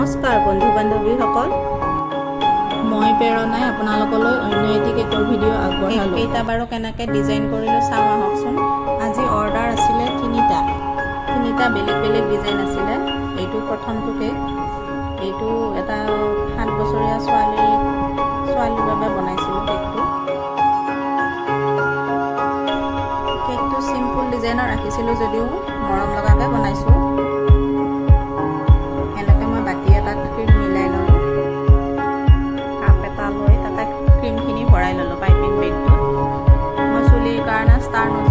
নমস্কাৰ বন্ধু বান্ধৱীসকল মই প্ৰেৰণাই আপোনালোকলৈ অন্য এটি কেকৰ ভিডিঅ' আগবঢ়ালোঁ। কেইটা বাৰু কেনেকৈ ডিজাইন কৰিলোঁ চাওঁ আহকচোন। আজি অৰ্ডাৰ আছিলে তিনিটা। তিনিটা বেলেগ বেলেগ ডিজাইন আছিলে। এইটো প্ৰথমটো কেক। এইটো এটা সাত বছৰীয়া ছোৱালী ছোৱালীৰ বাবে বনাইছিলোঁ কেকটো। কেকটো চিম্পুল ডিজাইনৰ ৰাখিছিলোঁ যদিও মৰম লগাকৈ বনাইছোঁ। कमिटमेंट मसूली कारणस्थानों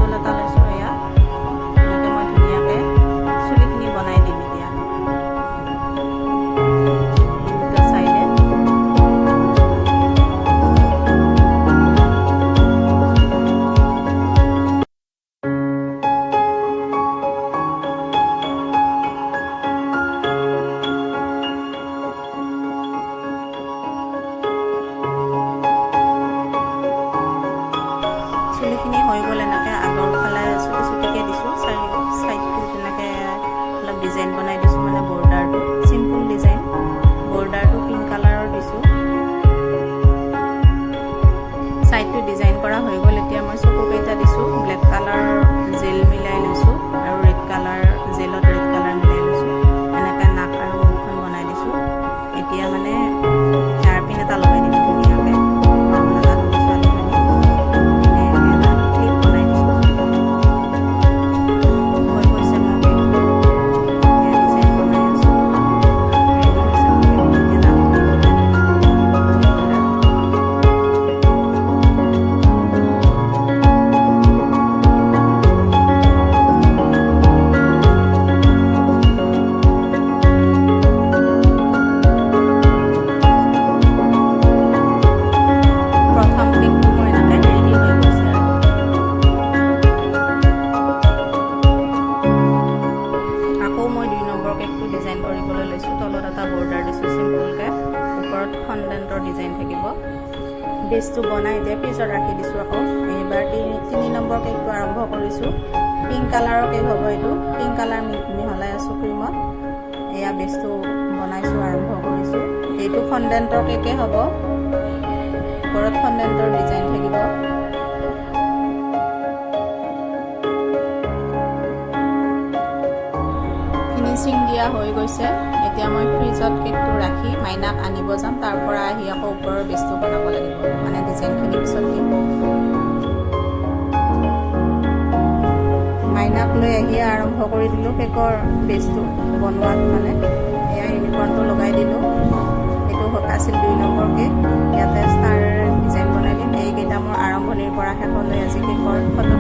গ'ল এনেকৈ আগৰ ফালে চুটি চুটিকৈ দিছোঁ চাই চাইডটো তেনেকৈ অলপ ডিজাইন বনাই দিছোঁ মানে বৰ্ডাৰটো চিম্পুল ডিজাইন। বৰ্ডাৰটো পিংক কালাৰৰ দিছোঁ। চাইডটো ডিজাইন কৰা হৈ গ'ল এতিয়া মই চকুকেইটা দিছোঁ ব্লেক কালাৰ জেল মিলাই লৈছোঁ আৰু ৰেড কালাৰ জেলত ৰেড কালাৰ মিলাই লৈছোঁ। এনেকৈ নাক আৰু মুখখন বনাই দিছোঁ। এতিয়া মানে হেয়াৰ পিন এটা লগাই দিম। মই দুই নম্বৰ কেকটো ডিজাইন কৰিবলৈ লৈছোঁ। তলত এটা বৰ্ডাৰ দিছোঁ চিম্পুলকৈ। ওপৰত ফণ্ডেণ্টৰ ডিজাইন থাকিব। বেচটো বনাই এতিয়া ফ্ৰিজত ৰাখি দিছোঁ আকৌ। এইবাৰ তিনি তিনি নম্বৰ কেকটো আৰম্ভ কৰিছোঁ। পিংক কালাৰৰ কেক হ'ব এইটো। পিংক কালাৰ মিহলাই আছোঁ ক্ৰীমত। এয়া বেচটো বনাইছোঁ আৰম্ভ কৰিছোঁ। এইটো ফণ্ডেণ্টৰ কেকে হ'ব। ওপৰত ফণ্ডেণ্টৰ ডিজাইন থাকিব। ফিনিচিং দিয়া হৈ গৈছে। এতিয়া মই ফ্ৰিজত কেকটো ৰাখি মাইনাক আনিব যাম। তাৰ পৰা আহি আকৌ ওপৰৰ বেচটো বনাব লাগিব। মানে ডিজাইনখিনি পিছত দিম। মাইনাক লৈ আহি আৰম্ভ কৰি দিলোঁ কেকৰ বেচটো বনোৱাত মানে। এয়া ইউনিফৰ্মটো লগাই দিলোঁ। এইটো আছিল দুই নম্বৰ কেক ইয়াতে ষ্টাৰ ডিজাইন বনাই দিম। এইকেইটা মোৰ আৰম্ভণিৰ পৰা শেষলৈ আজি কেকৰ ফটো